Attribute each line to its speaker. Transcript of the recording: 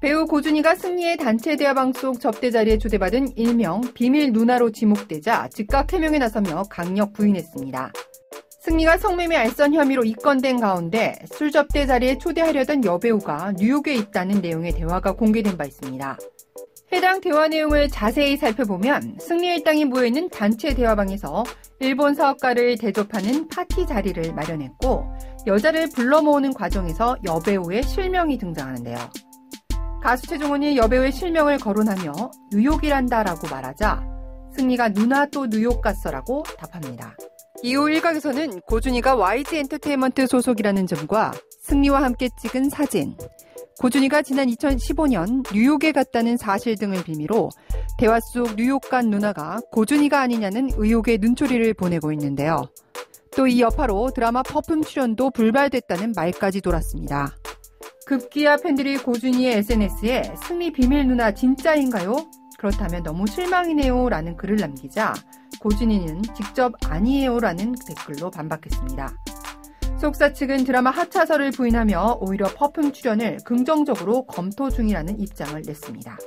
Speaker 1: 배우 고준희가 승리의 단체 대화방 속 접대 자리에 초대받은 일명 비밀 누나로 지목되자 즉각 해명에 나서며 강력 부인했습니다. 승리가 성매매 알선 혐의로 입건된 가운데 술 접대 자리에 초대하려던 여배우가 뉴욕에 있다는 내용의 대화가 공개된 바 있습니다. 해당 대화 내용을 자세히 살펴보면 승리 일당이 모여있는 단체 대화방에서 일본 사업가를 대접하는 파티 자리를 마련했고 여자를 불러 모으는 과정에서 여배우의 실명이 등장하는데요. 가수 최종훈이 여배우의 실명을 거론하며 뉴욕이란다라고 말하자 승리가 누나 또 뉴욕 갔어라고 답합니다. 이후 일각에서는 고준이가 YG 엔터테인먼트 소속이라는 점과 승리와 함께 찍은 사진, 고준이가 지난 2015년 뉴욕에 갔다는 사실 등을 빌미로 대화 속 뉴욕 간 누나가 고준이가 아니냐는 의혹의 눈초리를 보내고 있는데요. 또 이 여파로 드라마 퍼퓸 출연도 불발됐다는 말까지 돌았습니다. 급기야 팬들이 고준이의 SNS에 승리 비밀 누나 진짜인가요? 그렇다면 너무 실망이네요 라는 글을 남기자 고준이는 직접 아니에요 라는 댓글로 반박했습니다. 속사 측은 드라마 하차설을 부인하며 오히려 퍼퓸 출연을 긍정적으로 검토 중이라는 입장을 냈습니다.